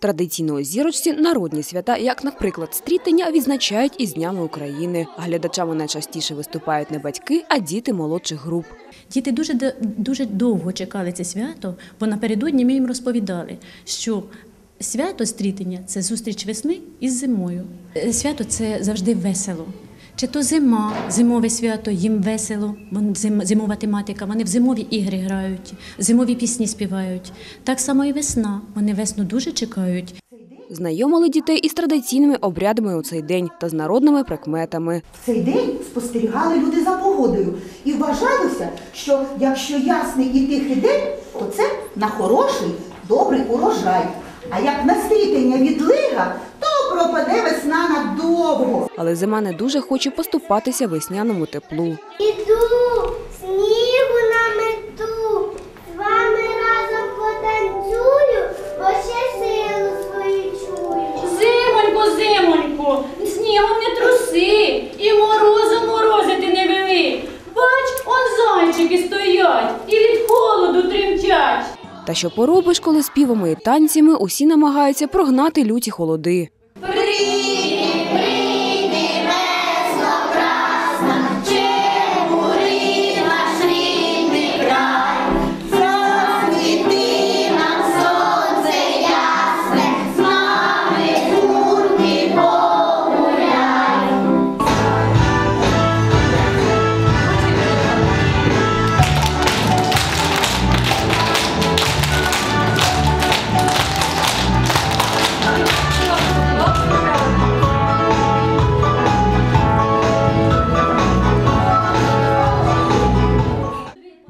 Традиційно у зірочці народні свята, як, наприклад, стрітення, відзначають із Днями України. Глядачами найчастіше виступають не батьки, а діти молодших груп. Діти дуже дуже довго чекали це свято, бо напередодні ми їм розповідали, що свято стрітення це зустріч весни із зимою. Е, Свято це завжди весело. Чи то зима, зимове свято, їм весело, зимова тематика, вони в зимові ігри грають, зимові пісні співають. Так само і весна. Вони весну дуже чекають. Знайомили дітей із традиційними обрядами у цей день та з народними прикметами. В цей день спостерігали люди за погодою і вважалося, що якщо ясний і тихий день, то це на хороший, добрий урожай. А як на стрітення відлига, то пропаде весна надовго. Але зима не дуже хоче поступатися весняному теплу. Іду, снігу намету, з вами разом потанцюю, бо ще силу свою чую. Зимонько, зимонько, снігом не труси, і морозу морозити не вели. Бач, он зайчики стоять і від холоду тремтять. Та що поробиш, коли співами і танцями усі намагаються прогнати люті холоди.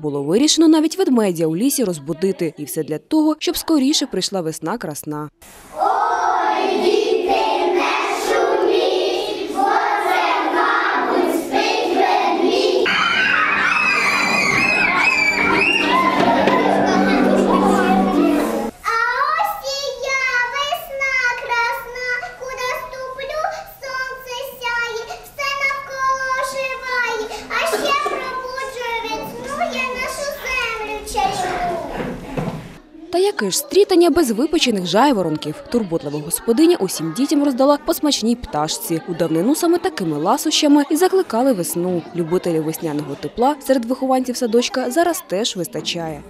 Було вирішено навіть ведмедя у лісі розбудити, і все для того, щоб скоріше прийшла весна красна. А Та яке ж стрітання без випечених жайворонків? Турботлива господиня усім дітям роздала по смачній пташці. У давнину саме такими ласощами і закликали весну. Любителів весняного тепла серед вихованців садочка зараз теж вистачає.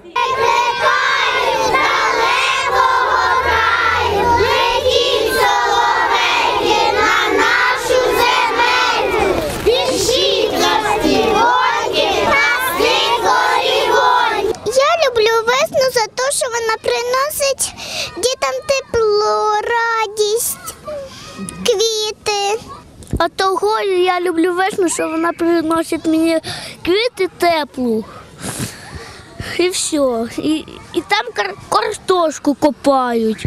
Квіти. А того я люблю весну, що вона приносить мені квіти теплу. І все. І, і там картошку копають.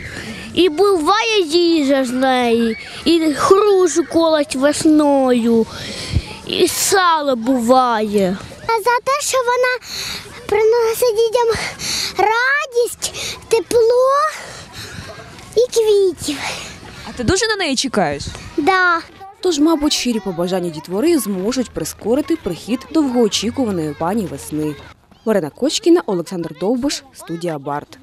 І буває їжа з неї, і хружу колоть весною, і сало буває. А за те, що вона приносить дітям радість, тепло і квітів. А ти дуже на неї чекаєш? Да. Тож, мабуть, щирі побажання дітвори зможуть прискорити прихід довгоочікуваної пані весни. Марина Кочкіна, Олександр Довбуш, студія Барт.